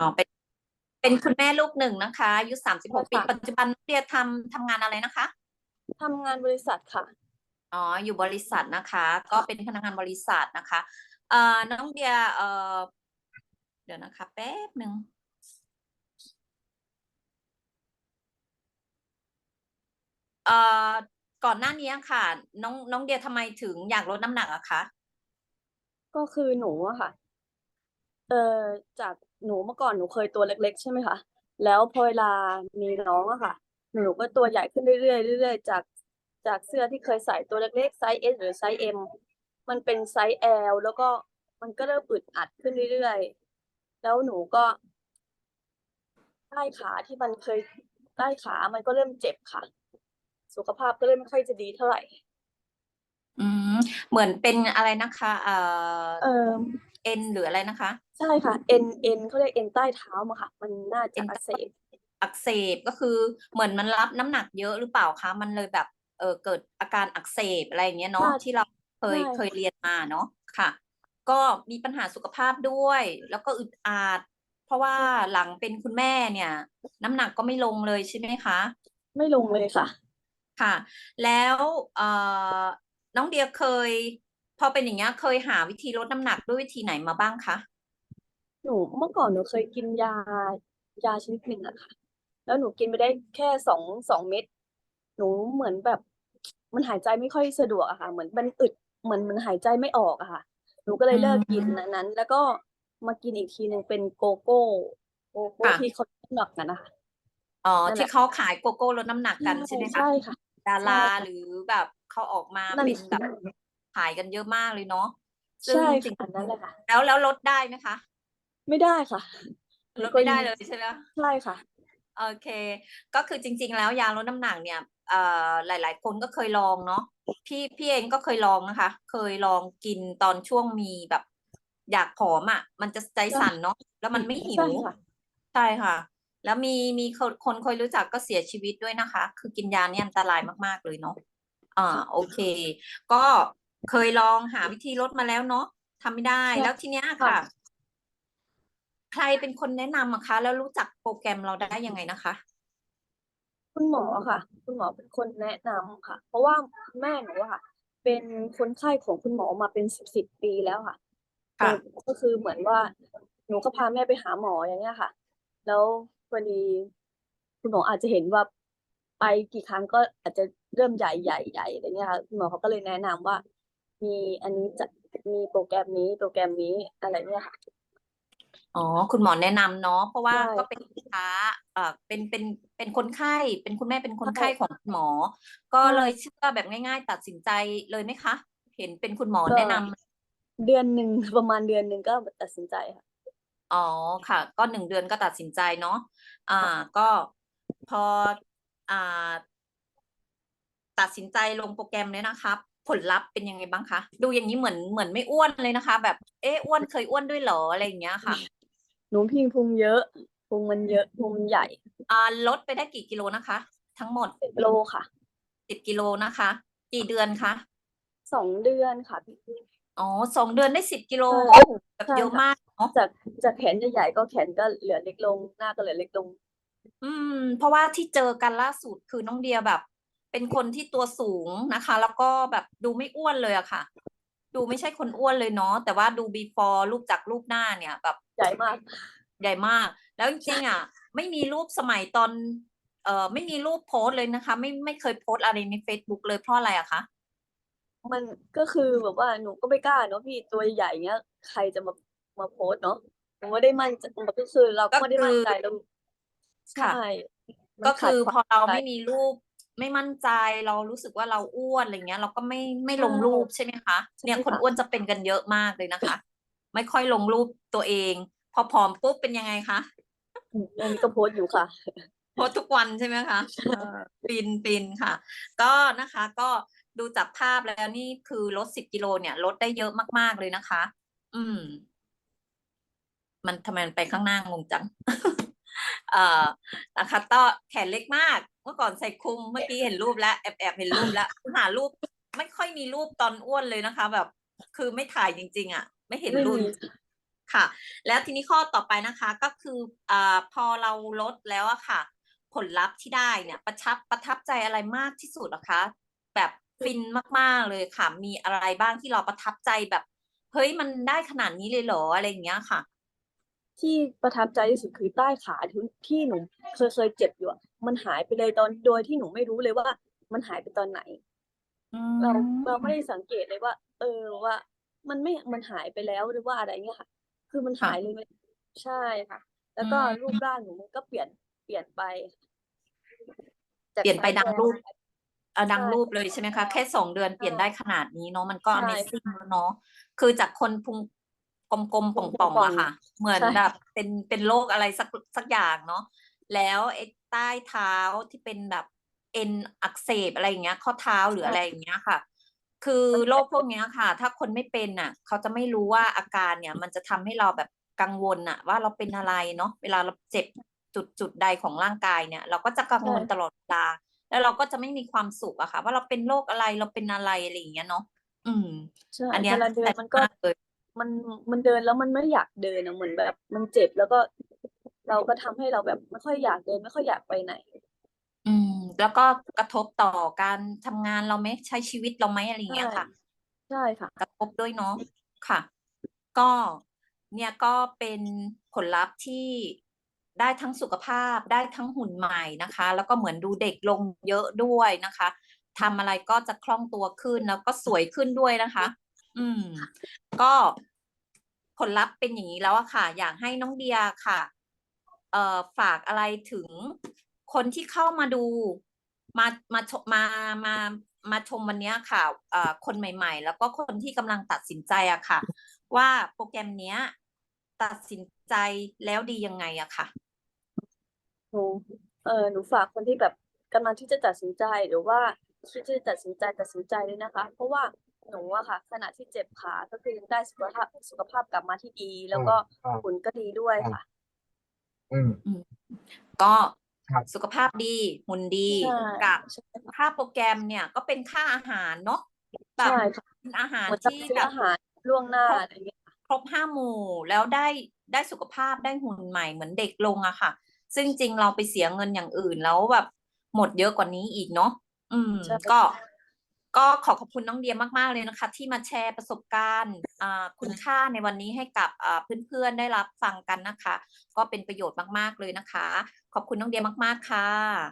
อ๋อเป็นเป็นคุณแม่ลูกหนึ่งนะคะอายุสามสิบหกปีใช่ค่ะ ปัจจุบันน้องเดียทำทำงานอะไรนะคะ ทำงานบริษัทค่ะ อ๋ออยู่บริษัทนะคะ ก็เป็นพนักงานบริษัทนะคะ เอ่อน้องเดียเอ่อเดี๋ยวนะคะ แป๊บหนึ่งเอ่อก่อนหน้านี้ค่ะ น้องน้องเดียทำไมถึงอยากลดน้ำหนักอะคะ ก็คือหนูอะค่ะ เอ่อจากหนูเมื่อก่อนหนูเคยตัวเล็ก ๆ ใช่ไหมคะแล้วพอเวลามีน้องอะค่ะ หนูก็ตัวใหญ่ขึ้นเรื่อยๆเรื่อยๆจากจากเสื้อที่เคยใส่ตัวเล็กๆไซส์ S หรือไซส์ M มันเป็นไซส์ L แล้วก็มันก็เริ่มอึดอัดขึ้นเรื่อยๆแล้วหนูก็ใต้ขาที่มันเคยใต้ขามันก็เริ่มเจ็บค่ะ สุขภาพก็เริ่มไม่ค่อยจะดีเท่าไหร่ อืมเหมือนเป็นอะไรนะคะ เอ่อเออ เอ็นหรืออะไรนะคะ ใช่ค่ะเอ็นเอ็นเขาเรียกเอ็นใต้เท้ามาค่ะ มันน่าจะเอ็นอักเสบอักเสบก็คือเหมือนมันรับน้ำหนักเยอะหรือเปล่าคะมันเลยแบบเออเกิดอาการอักเสบอะไรอย่างเงี้ยเนาะน่าที่เราเคยใช่เคยเรียนมาเนาะค่ะ ก็มีปัญหาสุขภาพด้วย แล้วก็อึดอัดเพราะว่าหลังเป็นคุณแม่เนี่ย น้ำหนักก็ไม่ลงเลยใช่ไหมคะ ไม่ลงเลยค่ะ ค่ะ แล้วเอ่อน้องเดียเคย พอเป็นอย่างเงี้ยเคยหาวิธีลดน้ำหนักด้วยวิธีไหนมาบ้างคะ หนูเมื่อก่อนหนูเคยกินยายาชนิดหนึ่งอะค่ะ แล้วหนูกินไปได้แค่สองสองเม็ดหนูเหมือนแบบ มันหายใจไม่ค่อยสะดวกอะค่ะ เหมือนมันอึดเหมือนมันหายใจไม่ออกอะค่ะ หนูก็เลยเลิกกินอืมอันนั้น แล้วก็มากินอีกทีหนึ่งเป็นโกโก้โกโก้ค่ะ ที่เขาลดน้ำหนักกันนะคะ อ๋อนั่นแหละที่เขาขายโกโก้ลดน้ำหนักกันใช่ไหมคะ ใช่ค่ะ ดาราใช่ค่ะ หรือแบบเขาออกมานั่นเป็นแบบ ขายกันเยอะมากเลยเนาะซึ่งใช่จริงค่ะอันนั้นแหละค่ะ แล้วแล้วลดได้ไหมคะไม่ได้ค่ะหนูลดก็ไม่ได้ยังเลยใช่ไหมคะใช่ค่ะ โอเค ก็คือจริง ๆ แล้วยาลดน้ำหนักเนี่ยเอ่อหลาย ๆ คนก็เคยลองเนาะพี่พี่เองก็เคยลองนะคะ เคยลองกินตอนช่วงมีแบบ อยากผอมอะ มันจะใจสั่นเนาะแล้วมันไม่หิใช่วค่ะ ใช่ค่ะ แล้วมีมีคนคนเคยรู้จักก็เสียชีวิตด้วยนะคะ คือกินยาเนี่ยอันตรายมากๆเลยเนาะอ่าโอเค ก็ เคยลองหาวิธีลดมาแล้วเนาะทำไม่ได้ใช่แล้วทีเนี้ยค่ะค่ะ ใครเป็นคนแนะนำอะคะ แล้วรู้จักโปรแกรมเราได้ยังไงนะคะ คุณหมอค่ะ คุณหมอเป็นคนแนะนำค่ะ เพราะว่าแม่หนูอะค่ะ เป็นคนไข้ของคุณหมอมาเป็นสิบสิบปีแล้วค่ะ ค่ะก็ก็คือเหมือนว่าหนูก็พาแม่ไปหาหมออย่างเงี้ยค่ะ แล้วพอดีคุณหมออาจจะเห็นว่าไปกี่ครั้งก็อาจจะเริ่มใหญ่ใหญ่ใหญ่อะไรเงี้ยค่ะคุณหมอเขาก็เลยแนะนำว่า มีอันนี้จะมีโปรแกรมนี้โปรแกรมนี้อะไรเนี่ยค่ะ อ๋อ คุณหมอแนะนำเนาะเพราะว่าใช่ก็เป็นลูกค้าเอ่อเป็นเป็นเป็นคนไข้ เป็นคุณแม่เป็นคนใช่ไข้ของคุณหมอ ก็ใช่ เลยเชื่อแบบง่าย ๆ ตัดสินใจเลยไหมคะ เห็นเป็นคุณหมอก็แนะนำ เดือนหนึ่ง ประมาณเดือนหนึ่งก็ตัดสินใจค่ะ อ๋อค่ะ ก็หนึ่งเดือนก็ตัดสินใจเนาะอ่าก็พออ่าตัดสินใจลงโปรแกรมเนี่ยนะครับ ผลลัพธ์เป็นยังไงบ้างคะ ดูอย่างนี้เหมือนเหมือนไม่อ้วนเลยนะคะ แบบเอ๊ะอ้วนเคยอ้วนด้วยเหรออะไรอย่างเงี้ยค่ะ หนูพิงพุงเยอะพุงมันเยอะพุงมันใหญ่อ่าลดไปได้กี่กิโลนะคะ ทั้งหมดสิบโลค่ะสิบกิโลนะคะ กี่เดือนคะสองเดือนค่ะพี่อ๋อสองเดือนได้สิบกิโลใช่โอ้โหแบบใช่เยอะค่ะมากเนาะจากจากแขนใหญ่ๆก็แขนก็เหลือเล็กลงหน้าก็เหลือเล็กลง อืม เพราะว่าที่เจอกันล่าสุดคือน้องเดียแบบ เป็นคนที่ตัวสูงนะคะ แล้วก็แบบดูไม่อ้วนเลยอะค่ะ ดูไม่ใช่คนอ้วนเลยเนาะแต่ว่าดู before รูปจากรูปหน้าเนี่ย แบบใหญ่มาก ใหญ่มาก แล้วจริงๆอะไม่มีรูปสมัยตอนเอ่อไม่มีรูปโพสต์เลยนะคะ ไม่ไม่เคยโพสต์อะไรใน Facebook เลยเพราะอะไรอะคะมันก็คือแบบว่าหนูก็ไม่กล้าเนาะพี่ตัวใหญ่เงี้ย ใครจะมามาโพสต์เนาะหนูไม่ได้มั่นใจก็คือเราก็ไม่ได้มั่นใจแล้วค่ะ ใช่มันก็คือขาดพอเราความมั่นใจไม่มีรูป ไม่มั่นใจเรารู้สึกว่าเราอ้วนอะไรเงี้ย เราก็ไม่ไม่ลงใช่รูปใช่ไหมคะใช่เนี่ยคนค่ะอ้วนจะเป็นกันเยอะมากเลยนะคะ ไม่ค่อยลงรูปตัวเอง พอผอมปุ๊บเป็นยังไงคะอืมอันนี้ก็โพสต์อยู่ค่ะโพสต์ทุกวันใช่ไหมคะเออปินปินค่ะ ก็นะคะก็ดูจากภาพแล้วนี่คือลดสิบกิโลเนี่ยลดได้เยอะมาก ๆเลยนะคะ อืม มันทำไมมันไปข้างหน้างงจัง เอ่อนะคะก็แขนเล็กมาก เมื่อก่อนใส่คลุมเมื่อกี้เห็นรูปแล้วแอบแอบเห็นรูปแล้วหารูป ไม่ค่อยมีรูปตอนอ้วนเลยนะคะ แบบ คือไม่ถ่ายจริง ๆ อะ ไม่เห็นไม่รูปมีค่ะ แล้วทีนี้ข้อต่อไปนะคะก็คืออ่าพอเราลดแล้วอะค่ะ ผลลัพธ์ที่ได้เนี่ย ประทับประทับใจอะไรมากที่สุดเหรอคะ แบบฟินมากๆเลยค่ะ มีอะไรบ้างที่เราประทับใจแบบ เฮ้ยมันได้ขนาดนี้เลยเหรออะไรอย่างเงี้ยค่ะ ที่ประทับใจที่สุดคือใต้ขาที่ที่หนูเคยเคยเจ็บอยู่อะมันหายไปเลยตอนโดยที่หนูไม่รู้เลยว่า มันหายไปตอนไหน อืเรามเราไม่ได้สังเกตเลยว่า เออว่า มันไม่มันหายไปแล้วหรือว่าอะไรเงี้ยค่ะ คือมันค่ะ หายเลยไม่ใช่ค่ะ แล้วก็อืมรูปร่างหนูมันก็เปลี่ยนเปลี่ยนไป จากเปลี่ยนไปสาวดังแก่รูปอะดังใช่รูปเลยใช่ไหมคะ แค่สองเดือนเปลี่ยนได้ขนาดนี้เนาะมันก็ ใช่ Amazing แล้วเนาะคือจากคนพุง กลมๆพุป่งองป่ๆองอะค่ะ เหมือนใช่แบบเป็นเป็นโรคอะไรสักสักอย่างเนาะแล้วไอ้ใต้เท้าที่เป็นแบบเอ็นอักเสบอะไรอย่างเงี้ย ข้อเท้าหรืออะไรอย่างเงี้ยค่ะ คือโรคพวกเนี้ยค่ะ ถ้าคนไม่เป็นน่ะ เขาจะไม่รู้ว่าอาการเนี่ย มันจะทำให้เราแบบกังวลน่ะ ว่าเราเป็นอะไรเนาะเวลาเราเจ็บจุดจุดใดของร่างกายเนี่ย เราก็จะกังวลใช่ตลอดเวลาแล้วเราก็จะไม่มีความสุขอะค่ะ ว่าเราเป็นโรคอะไรเราเป็นอะไรอะไรอย่างเงี้ยเนาะอืมใช่อันเนี้ยเวลาเดินแต่มันก็ มากเลยมันมันเดินแล้วมันไม่อยากเดินอะเหมือนแบบ มันเจ็บแล้วก็ เราก็ทำให้เราแบบไม่ค่อยอยากเดิน ไม่ค่อยอยากไปไหน อืม แล้วก็กระทบต่อการทำงานเราไหมใช้ชีวิตเราไหมอะไรอย่างเงี้ยใช่ค่ะ ใช่ค่ะ กระทบด้วยเนาะค่ะ ก็เนี่ยก็เป็นผลลัพธ์ที่ได้ทั้งสุขภาพได้ทั้งหุ่นใหม่นะคะ แล้วก็เหมือนดูเด็กลงเยอะด้วยนะคะทำอะไรก็จะคล่องตัวขึ้นแล้วก็สวยขึ้นด้วยนะคะ อืม ก็ผลลัพธ์เป็นอย่างนี้แล้วอะค่ะ อยากให้น้องเดียค่ะ เอ่อฝากอะไรถึงคนที่เข้ามาดู มามาชมมามามาชมวันเนี้ยค่ะเอ่อคนใหม่ ๆ แล้วก็คนที่กำลังตัดสินใจอะค่ะ ว่าโปรแกรมเนี้ย ตัดสินใจแล้วดียังไงอะค่ะ หนูเออหนูฝากคนที่แบบกำลังที่จะตัดสินใจหรือว่าคิดที่จะตัดสินใจตัดสินใจเลยนะคะ เพราะว่า หนูอะค่ะขณะที่เจ็บขาก็คือยังได้สุขภาพสุขภาพกลับมาที่ดี แล้วก็อ่าหุ่นก็ดีด้วยค่ะ อืม ก็ครับ สุขภาาพดีหุ่นดีใช่กับใช่ค่าโปรแกรมเนี่ยก็เป็นค่าอาหารเนาะแบบใช่ค่ะเป็นอาหารเหมือนเราที่ซื้อแบบอาหารล่วงหน้าอะไรอย่างเงี้ยครบห้าหมู่แล้วได้ได้สุขภาพได้หุ่นใหม่เหมือนเด็กลงอะค่ะ ซึ่งจริงเราไปเสียเงินอย่างอื่นแล้วแบบหมดเยอะกว่านี้อีกเนาะอืม ใช่ก็ ก็ขอขอบคุณน้องเดียมาก ๆ เลยนะคะ ที่มาแชร์ประสบการณ์คุณค่าในวันนี้ให้กับเพื่อนๆได้รับฟังกันนะคะ ก็เป็นประโยชน์มาก ๆ เลยนะคะ ขอบคุณน้องเดียมาก ๆ ค่ะ